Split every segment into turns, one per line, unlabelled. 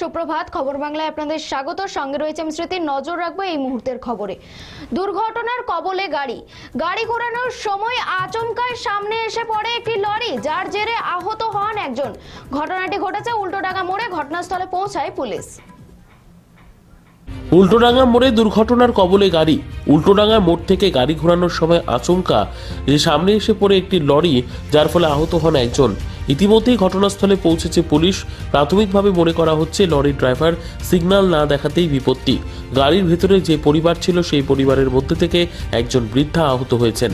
সুপ্রভাত, খবর বাংলায় আপনাদের স্বাগত। সঙ্গে রয়েছে আমি স্মৃতি, নজর রাখব এই মুহূর্তের খবরে। দুর্ঘটনার কবলে গাড়ি। গাড়ি ঘোরানোর সময় আচমকায় সামনে এসে পড়ে একটি লরি, যার জেরে আহত হন একজন। ঘটনাটি ঘটেছে উল্টোডাঙ্গা মোড়ে, ঘটনাস্থলে পৌঁছায় পুলিশ।
উল্টোডাঙ্গা মোড়ে দুর্ঘটনার কবলে গাড়ি। উল্টোডাঙ্গা মোড় থেকে গাড়ি ঘোরানোর সময় আচমকা যে সামনে এসে পড়ে একটি লরি, যার ফলে আহত হন একজন। ইতিমধ্যেই ঘটনাস্থলে পৌঁছেছে পুলিশ। প্রাথমিকভাবে মনে করা হচ্ছে লরির ড্রাইভার সিগন্যাল না দেখাতেই বিপত্তি। গাড়ির ভেতরে যে পরিবার ছিল, সেই পরিবারের মধ্যে থেকে একজন বৃদ্ধা আহত হয়েছেন।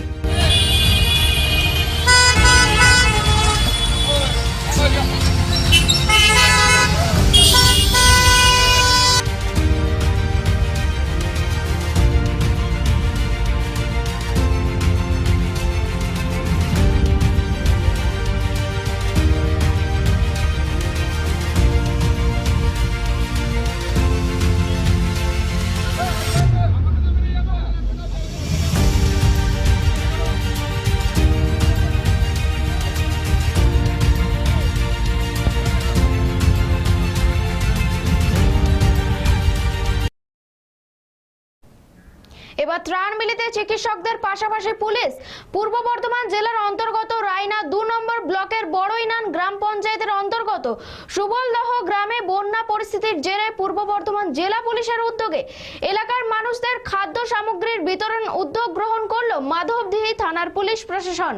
এবার ত্রাণ মিলিতে চিকিৎসকদের পাশাপাশি পুলিশ পূর্ব বর্ধমান জেলার অন্তর্গত রায়না দু নম্বর ব্লকের বড়ইনান গ্রাম পঞ্চায়েতের অন্তর্গত সুবলদহ গ্রামে বন্যা পরিস্থিতির জেরে পূর্ব বর্ধমান জেলা পুলিশের উদ্যোগে এলাকার মানুষদের খাদ্য সামগ্রীর বিতরণ উদ্যোগ গ্রহণ করল মাধবদিহি থানার পুলিশ প্রশাসন।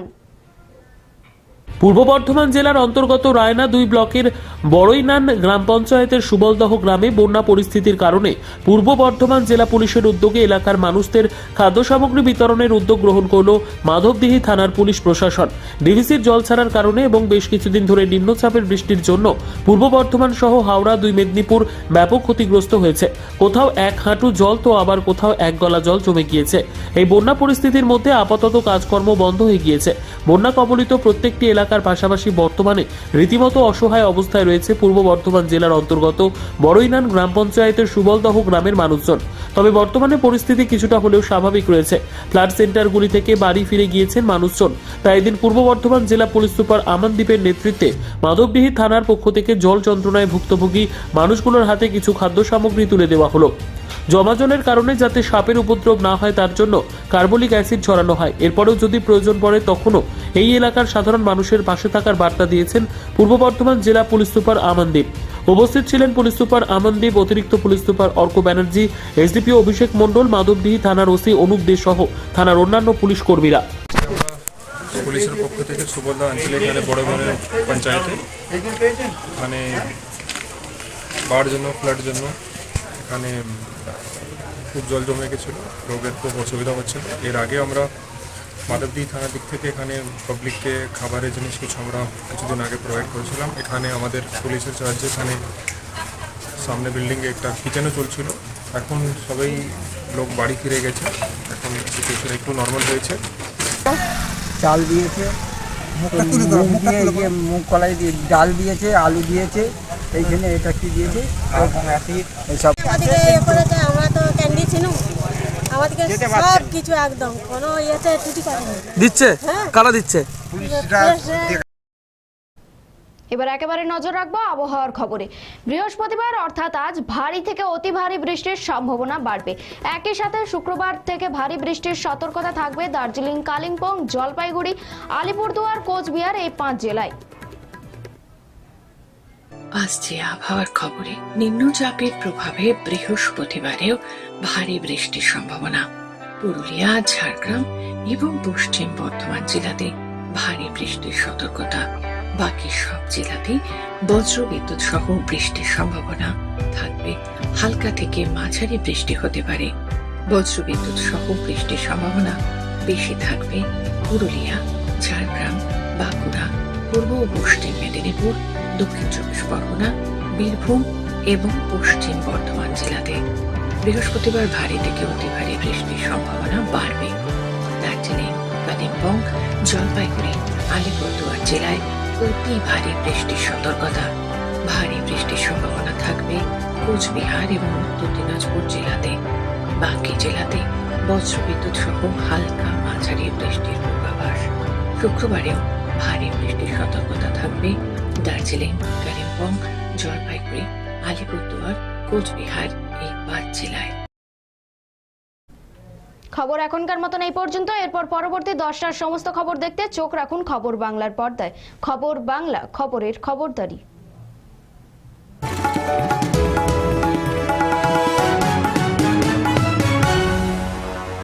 পূর্ব বর্ধমান জেলার অন্তর্গত রায়না দুই ব্লকের বড়ইনান গ্রাম পঞ্চায়েতের সুবলদহ গ্রামে বন্যা পরিস্থিতির কারণে পূর্ব বর্ধমান জেলা পুলিশের উদ্যোগে এলাকার মানুষদের খাদ্য সামগ্রী বিতরণের উদ্যোগ গ্রহণ করল মাধবদিহি থানার পুলিশ প্রশাসন। ডিভিসির জল ছাড়ার কারণে এবং বেশ কিছুদিন ধরে নিম্নচাপের বৃষ্টির জন্য পূর্ব বর্ধমান সহ হাওড়া দুই মেদিনীপুর ব্যাপক ক্ষতিগ্রস্ত হয়েছে। কোথাও এক হাঁটু জল তো আবার কোথাও এক গলা জল জমে গিয়েছে। এই বন্যা পরিস্থিতির মধ্যে আপাতত কাজকর্ম বন্ধ হয়ে গিয়েছে। বন্যা কবলিত প্রত্যেকটি এলাকার পাশাপাশি বর্তমানে রীতিমতো অসহায় অবস্থায় রয়েছে পূর্ব বর্ধমান জেলার অন্তর্গত বড়ইনান গ্রাম পঞ্চায়েতের সুবলদহ গ্রামের মানুষজন। তবে বর্তমানে পরিস্থিতি কিছুটা হলেও স্বাভাবিক রয়েছে। ফ্লাড সেন্টারগুলি থেকে বাড়ি ফিরে গিয়েছেন মানুষজন। তাই এদিন পূর্ব বর্ধমান জেলা পুলিশ সুপার আমানদীপের নেতৃত্বে মাধবডিহি থানার পক্ষ থেকে জল যন্ত্রণায় ভুক্তভোগী মানুষগুলোর হাতে কিছু খাদ্য সামগ্রী তুলে দেওয়া হলো। জমাজনের কারণে যাতে সাপের উপদ্রব না হয়, তার জন্য কার্বলিক অ্যাসিড ছড়ানো হয়। এরপরেও যদি প্রয়োজন পড়ে, তখনও এই এলাকার সাধারণ মানুষের পাশে থাকার বার্তা দিয়েছেন পূর্ব বর্ধমান জেলা পুলিশ সুপার আমনদীপ উপস্থিত ছিলেন পুলিশ সুপার আমনদীপ অতিরিক্ত police super Arka Banerjee SDPO Abhishek Mondal Madhabdihi থানার ওসি অনুপ দে সহ থানার অন্যান্য পুলিশ কর্মীরা।
পুলিশের পক্ষ থেকে সুবর্ণা অঞ্চলে এখানে বড় বড় পঞ্চায়েতে। মানে বাড় জন্য ফ্লাড জন্য এখানে খুব জল জমে গেছিল রোগের খুব অসুবিধা হচ্ছিল এর আগে আমরা মাধবদী থানার দিক থেকে এখানে পাবলিককে খাবারের জিনিস কিছু আমরা কিছুদিন আগে প্রোভাইড করেছিলাম। এখানে আমাদের পুলিশের সাহায্যে এখানে সামনে বিল্ডিংয়ে একটা কিচেনও চলছিল। এখন সবাই লোক বাড়ি ফিরে গেছে। এখন সিচুয়েশন একটু নর্মাল হয়েছে।
চাল দিয়েছে মুগ দিয়ে ইয়ে মুগ কলাই দিয়ে ডাল দিয়েছে আলু দিয়েছে। এইখানে এটা কি দিয়েছে? এইসব
ওদিকে করেছে আমরা তো ক্যান্ডি ছিনু আমাদেরকে সব কিছু একদম। কোনো ইয়েতে টুটি করেনি
দিচ্ছে?
হ্যাঁ।
কারা দিচ্ছে?
এবার একেবারে নজর রাখব আবহাওয়ার খবরে। বৃহস্পতিবার অর্থাৎ আজ ভারী থেকে অতি ভারী বৃষ্টির সম্ভাবনা বাড়বে। একই সাথে শুক্রবার থেকে ভারী বৃষ্টির সতর্কতা থাকবে দার্জিলিং কালিম্পং জলপাইগুড়ি আলিপুরদুয়ার কোচবিহার এই পাঁচ জেলায়।
আসছে আবহাওয়ার খবরে নিম্নচাপের প্রভাবে বৃহস্পতিবারেও ভারী বৃষ্টির সম্ভাবনা। পুরুলিয়া, ঝাড়গ্রাম এবং পশ্চিম বর্ধমান জেলাতে ভারী বৃষ্টির সতর্কতা। বাকি সব জেলাতেই বজ্রবিদ্যুৎ সহ বৃষ্টির সম্ভাবনা থাকবে। হালকা থেকে মাঝারি বৃষ্টি হতে পারে। বজ্রবিদ্যুৎ সহ বৃষ্টির সম্ভাবনা বেশি থাকবে পুরুলিয়া, ঝাড়গ্রাম, বাঁকুড়া, পূর্ব ও পশ্চিম মেদিনীপুর দক্ষিণ চব্বিশ পরগনা, বীরভূম এবং পশ্চিম বর্ধমান জেলাতে। বৃহস্পতিবার ভারী থেকে অতি ভারী বৃষ্টির সম্ভাবনা বাড়বে। দার্জিলিং, কালিম্পং, জলপাইগুড়ি, আলিপুরদুয়ার জেলায় অতি ভারী বৃষ্টির সতর্কতা। ভারী বৃষ্টির সম্ভাবনা থাকবে কোচবিহার এবং উত্তর দিনাজপুর জেলাতে। বাকি জেলাতে বজ্রবিদ্যুৎ সহ হালকা মাঝারি বৃষ্টির পূর্বাভাস। শুক্রবারেও ভারী বৃষ্টির সতর্কতা থাকবে দার্জিলিং, কালিম্পং, জলপাইগুড়ি, আলিপুরদুয়ার, কোচবিহার, এই পাঁচ জেলায়।
খবর এখনকার মতন এই পর্যন্ত। এরপর পরবর্তী দশটার সমস্ত খবর দেখতে চোখ রাখুন খবর বাংলার পর্দায়। খবর বাংলা, খবরের খবরদারি।